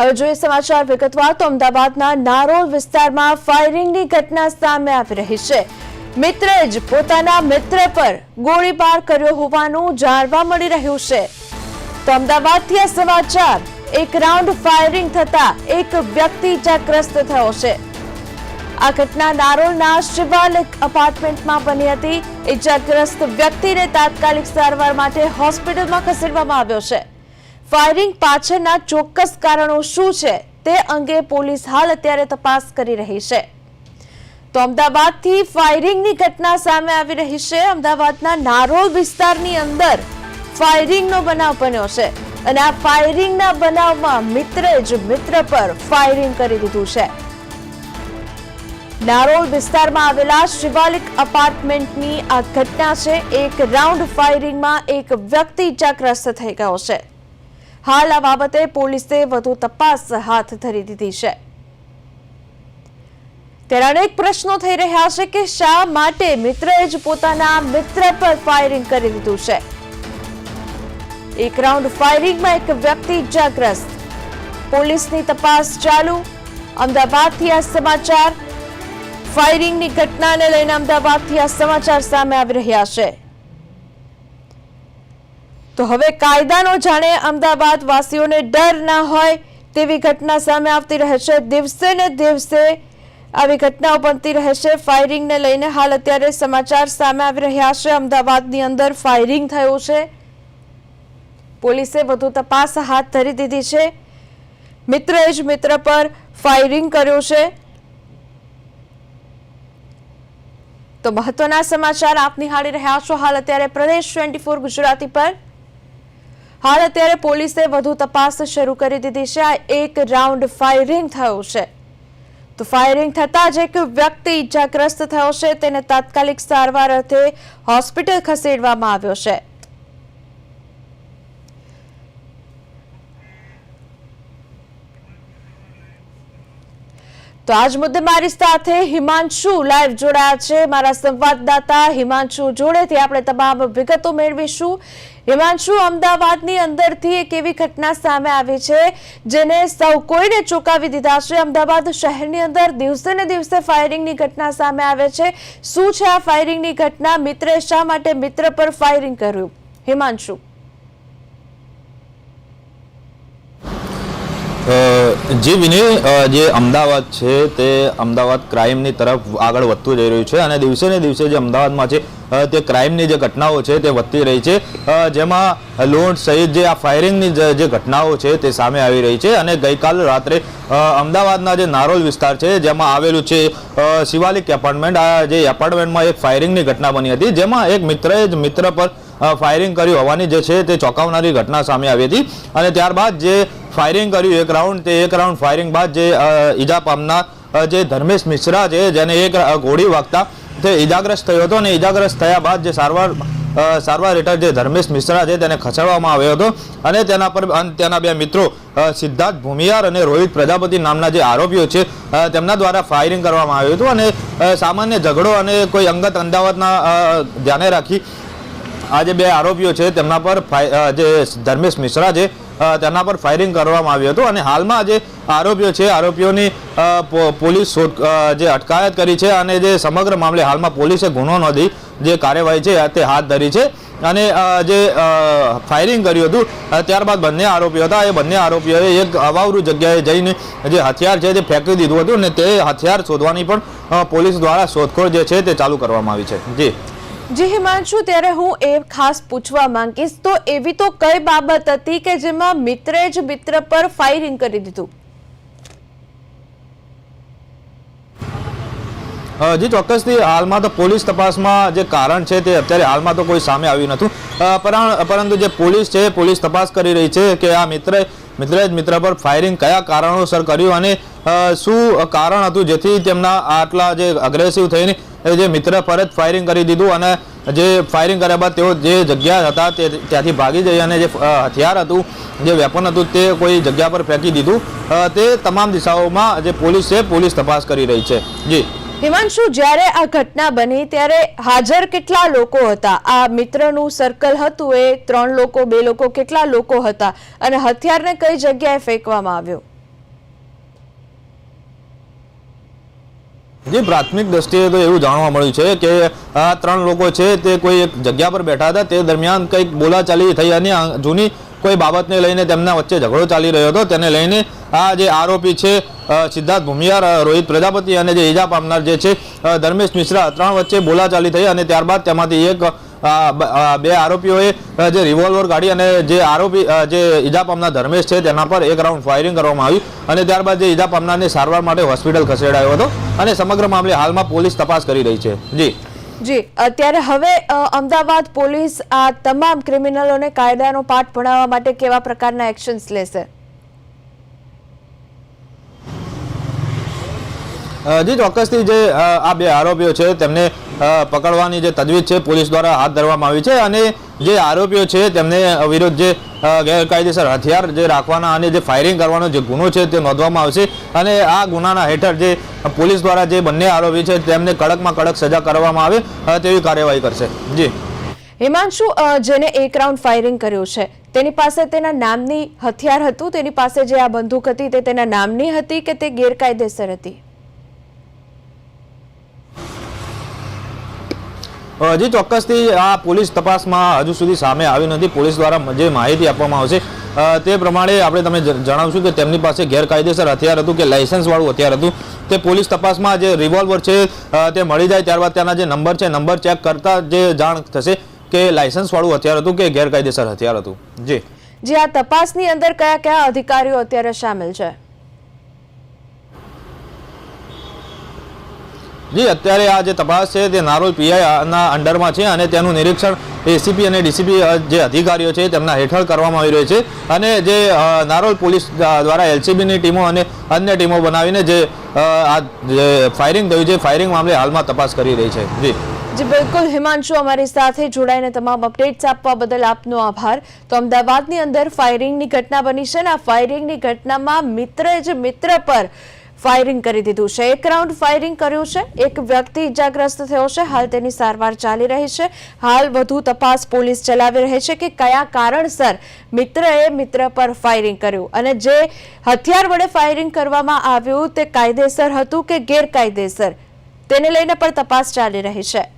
હવે જોઈએ સમાચાર વિગતવાર તો અમદાવાદના નારોલ વિસ્તારમાં ફાયરિંગની ઘટના સામે આવી રહી છે. મિત્રે જ પોતાના મિત્ર પર ગોળીબાર કર્યો હોવાનું જાણવા મળી રહ્યું છે. તો અમદાવાદથી આ સમાચાર, એક રાઉન્ડ ફાયરિંગ થતા એક વ્યક્તિ ઇજાગ્રસ્ત થયો છે. આ ઘટના નારોલના શિવાલિક અપાર્ટમેન્ટમાં બની હતી. ઇજાગ્રસ્ત વ્યક્તિને તાત્કાલિક સારવાર માટે હોસ્પિટલમાં ખસેડવામાં આવ્યો છે. ફાયરિંગ પાછળના ચોક્કસ કારણો શું છે તે અંગે પોલીસ હાલ અત્યારે તપાસ કરી રહી છે. તો અમદાવાદથી ફાયરિંગની ઘટના સામે આવી રહી છે. અમદાવાદના નારોલ વિસ્તારની અંદર ફાયરિંગનો બનાવ બન્યો છે અને આ ફાયરિંગના બનાવમાં મિત્રે જ મિત્ર પર ફાયરિંગ કરી દીધું છે. નારોલ વિસ્તારમાં આવેલા શિવાલિક અપાર્ટમેન્ટની આ ઘટના છે. એક રાઉન્ડ ફાયરિંગમાં એક વ્યક્તિ ઇજાગ્રસ્ત થઈ ગયો છે. હાલ આ બાબતે પોલીસે વધુ તપાસ હાથ ધરી દીધી છે. ત્યારે અનેક પ્રશ્નો થઈ રહ્યા છે કે શા માટે મિત્રએ જ પોતાના મિત્ર પર ફાયરિંગ કરી દીધું છે. એક રાઉન્ડ ફાયરિંગમાં એક વ્યક્તિ ઇજાગ્રસ્ત. પોલીસની તપાસ ચાલુ. અમદાવાદથી આ સમાચાર. ફાયરિંગની ઘટનાને લઈને અમદાવાદથી આ સમાચાર સામે આવી રહ્યા છે. તો હવે કાયદાનો જાણે અમદાવાદ વાસીઓને ડર ના હોય તેવી ઘટના સામે આવતી રહેશે. દિવસે ને દિવસે આવી ઘટનાઓ બનતી રહેશે. ફાયરિંગને લઈને હાલ અત્યારે સમાચાર સામે આવી રહ્યા છે. અમદાવાદની અંદર ફાયરિંગ થયું છે. પોલીસે વધુ તપાસ હાથ ધરી દીધી છે. મિત્રએ જ મિત્ર પર ફાયરિંગ કર્યું છે. તો મહત્વના સમાચાર આપ નિહાળી રહ્યા છો. હાલ અત્યારે પ્રદેશ ટ્વેન્ટી ગુજરાતી પર હાલ અત્યારે પોલીસે વધુ તપાસ શરૂ કરી દીધી છે. આ એક રાઉન્ડ ફાયરિંગ થયું છે. તો ફાયરિંગ થતા જ એક વ્યક્તિ ઇજાગ્રસ્ત થયો છે. તેને તાત્કાલિક સારવાર અર્થે હોસ્પિટલ ખસેડવામાં આવ્યો છે. તો આજ મુદ્દે મારી સાથે હિમાંશુ લાઈવ જોડાયા છે. મારા સંવાદદાતા હિમાંશુ જોડેથી આપણે તમામ વિગતો મેળવીશું. હિમાંશુ, અમદાવાદની અંદરથી એક એવી ઘટના સામે આવી છે, જેને સૌ કોઈને ચોંકાવી દીધા છે. અમદાવાદ શહેરની અંદર દિવસે ને દિવસે ફાયરિંગની ઘટના સામે આવે છે. શું છે આ ફાયરિંગની ઘટના? મિત્રે શા માટે મિત્ર પર ફાયરિંગ કર્યું? હિમાંશુ. જે વિનય જે અમદાવાદ છે, તે અમદાવાદ ક્રાઇમની તરફ આગળ વધતું જઈ રહ્યું છે અને દિવસે ને દિવસે જે અમદાવાદમાં છે તે ક્રાઇમની જે ઘટનાઓ છે તે વધતી રહી છે. જેમાં લોન સહિત જે આ ફાયરિંગની જે ઘટનાઓ છે તે સામે આવી રહી છે અને ગઈકાલ રાત્રે અમદાવાદના જે નારોલ વિસ્તાર છે, જેમાં આવેલું છે શિવાલિક એપાર્ટમેન્ટ, આ જે એપાર્ટમેન્ટમાં એક ફાયરિંગની ઘટના બની હતી, જેમાં એક મિત્રએ જ મિત્ર પર ફાયરિંગ કર્યું. હોવાની જે છે તે ચોંકાવનારી ઘટના સામે આવી હતી. અને ત્યારબાદ જે ફાયરિંગ કર્યું, એક રાઉન્ડ તે એક રાઉન્ડ ફાયરિંગ બાદ જે ઈજા પામનાર જે ધર્મેશ મિશ્રા છે, જેને એક ગોળી વાગતા તે ઈજાગ્રસ્ત થયો હતો અને ઈજાગ્રસ્ત થયા બાદ જે સારવાર સારવાર હેઠળ જે ધર્મેશ મિશ્રા છે તેને ખસેડવામાં આવ્યો હતો. અને તેના પર તેના બે મિત્રો સિદ્ધાર્થ ભૂમિયાર અને રોહિત પ્રજાપતિ નામના જે આરોપીઓ છે તેમના દ્વારા ફાયરિંગ કરવામાં આવ્યું હતું. અને સામાન્ય ઝઘડો અને કોઈ અંગત અંદાવતના ધ્યાને રાખી આ જે બે આરોપીઓ છે, તેમના પર જે ધર્મેશ મિશ્રા છે તેમના પર ફાયરિંગ કરવામાં આવ્યું હતું અને હાલમાં જે આરોપીઓ છે, આરોપીઓની પોલીસ જે અટકાયત કરી છે અને જે સમગ્ર મામલે હાલમાં પોલીસે ગુનો નોંધી જે કાર્યવાહી છે, તે હાથ ધરી છે અને જે ફાયરિંગ કર્યું હતું ત્યારબાદ બંને આરોપીઓ હતા. એ બંને આરોપીઓએ એક અવાવરૂ જગ્યાએ જઈને જે હથિયાર છે, તે ફેંકી દીધું હતું અને તે હથિયાર શોધવાની પણ પોલીસ દ્વારા શોધખોળ જે છે, તે ચાલુ કરવામાં આવી છે. જી. જી હિમાંશુ, ત્યારે હું એ ખાસ પૂછવા માંગીશ, તો એવી તો કઈ બાબત હતી કે જેમાં મિત્રે જ મિત્ર પર ફાયરિંગ કરી દીધું? જી, ચોક્કસથી હાલમાં તો પોલીસ તપાસમાં જે કારણ છે તે અત્યારે હાલમાં તો કોઈ સામે આવ્યું નથી પરંતુ જે પોલીસ છે પોલીસ તપાસ કરી રહી છે કે આ મિત્રે મિત્રે જ મિત્ર પર ફાયરિંગ કયા કારણોસર કર્યું અને શું કારણ હતું જેથી તેમના આટલા જે અગ્રેસિવ થઈને જે મિત્ર પર ફાયરિંગ કરી દીધું અને જે ફાયરિંગ કર્યા બાદ તેઓ જે જગ્યા હતા તે ત્યાંથી ભાગી જઈ અને જે હથિયાર હતું, જે વેપન હતું તે કોઈ જગ્યા પર ફેંકી દીધું. તે તમામ દિશાઓમાં જે પોલીસ છે, પોલીસ તપાસ કરી રહી છે. જી. હિમાંશુ, જ્યારે આ ઘટના બની, ત્યારે હાજર કેટલા લોકો હતા? આ મિત્રનું સર્કલ હતું એ ત્રણ લોકો, બે લોકો, કેટલા લોકો હતા? અને હથિયારને કઈ જગ્યાએ ફેંકવામાં આવ્યો? જે, પ્રાથમિક દ્રષ્ટિએ તો એવું જાણવા મળ્યું છે કે આ ત્રણ લોકો છે તે કોઈ એક જગ્યા પર બેઠા હતા. તે દરમિયાન કંઈક બોલાચાલી થઈ અને જૂની કોઈ બાબતને લઈને તેમના વચ્ચે ઝઘડો ચાલી રહ્યો હતો. તેને લઈને આ જે આરોપી છે સિદ્ધાર્થ ભૂમિયાર રોહિત પ્રજાપતિ અને જે ઈજા પામનાર જે છે ધર્મેશ મિશ્રા, ત્રણ વચ્ચે બોલાચાલી થઈ અને ત્યારબાદ તેમાંથી એક બ- આરોપીઓએ જે રિવોલ્વર કાઢી અને જે આરોપી જે ઈજા પામનાર ધર્મેશ છે, તેના પર એક રાઉન્ડ ફાયરિંગ કરવામાં આવ્યું અને ત્યારબાદ જે ઈજા પામનારને સારવાર માટે હોસ્પિટલ ખસેડાયો હતો અને સમગ્ર મામલે હાલમાં પોલીસ તપાસ કરી રહી છે. જી. જી, અત્યારે હવે અમદાવાદ પોલીસ આ તમામ ક્રિમિનલોને કાયદાનો પાઠ ભણાવવા માટે કેવા પ્રકારના એક્શન્સ લેશે? જી, ચોક્કસથી જે આ બે આરોપીઓ છે, તેમને પકડવાની જે તજવીજ છે, પોલીસ દ્વારા હાથ ધરવામાં આવી છે અને જે આરોપીઓ છે, તેમને વિરુદ્ધ જે ગેરકાયદેસર હથિયાર જે રાખવાના અને જે ફાયરિંગ કરવાનો જે ગુનો છે, તે નોંધવામાં આવશે અને આ ગુનાના હેઠળ જે પોલીસ દ્વારા જે બંને આરોપી છે, તેમને કડકમાં કડક સજા કરવામાં આવે તેવી કાર્યવાહી કરશે. જી. હિમાંશુ જેને એક રાઉન્ડ ફાયરિંગ કર્યું છે, તેની પાસે તેના નામની હથિયાર હતું? તેની પાસે જે આ બંદૂક હતી, તે તેના નામની હતી કે તે ગેરકાયદેસર હતી? અ, જી ચોક્કસથી આ પોલીસ તપાસમાં હજુ સુધી સામે આવી નથી. પોલીસ દ્વારા જે માહિતી આપવામાં આવશે તે પ્રમાણે આપણે તમે જણાવશું કે તેમની પાસે ગેરકાયદેસર હથિયાર હતું કે લાઇસન્સવાળું હથિયાર હતું. તે પોલીસ તપાસમાં જે રિવોલ્વર છે તે મળી જાય ત્યારબાદ તેના જે નંબર છે નંબર ચેક કરતા જે જાણ થશે કે લાઇસન્સવાળું હથિયાર હતું કે ગેરકાયદેસર હથિયાર હતું. જી. જે આ તપાસની અંદર કયા કયા અધિકારીઓ અત્યારે સામેલ છે? જી, અત્યારે આ જે તપાસ છે તે નારોલ પીઆઈના અંડરમાં છે અને તેનું નિરીક્ષણ એસીપી અને ડીસીપી જે અધિકારીઓ છે તેમના હેઠળ કરવામાં આવી રહ્યું છે. અને જે નારોલ પોલીસ દ્વારા એલસીબીની ટીમો અને અન્ય ટીમો બનાવીને જે આ ફાયરિંગ થયું છે, ફાયરિંગ મામલે હાલમાં તપાસ કરી રહી છે. જી. જી, બિલકુલ. હિમાંશુ, અમારી સાથે જોડાઈને તમામ અપડેટ્સ આપવા બદલ આપનો આભાર. તો અમદાવાદની અંદર ફાયરિંગની ઘટના બની છે ને આ ફાયરિંગની ઘટનામાં મિત્ર જ મિત્ર પર ફાયરિંગ કરી દીધું છે. એક રાઉન્ડ ફાયરિંગ કર્યું છે. એક વ્યક્તિ ઇજાગ્રસ્ત થયો છે. હાલ તેની સારવાર ચાલી રહી છે. હાલ વધુ તપાસ પોલીસ ચલાવી રહી છે કે કયા કારણસર મિત્રએ મિત્ર પર ફાયરિંગ કર્યું અને જે હથિયાર વડે ફાયરિંગ કરવામાં આવ્યું તે કાયદેસર હતું કે ગેરકાયદેસર? તેને લઈને પણ તપાસ ચાલી રહી છે.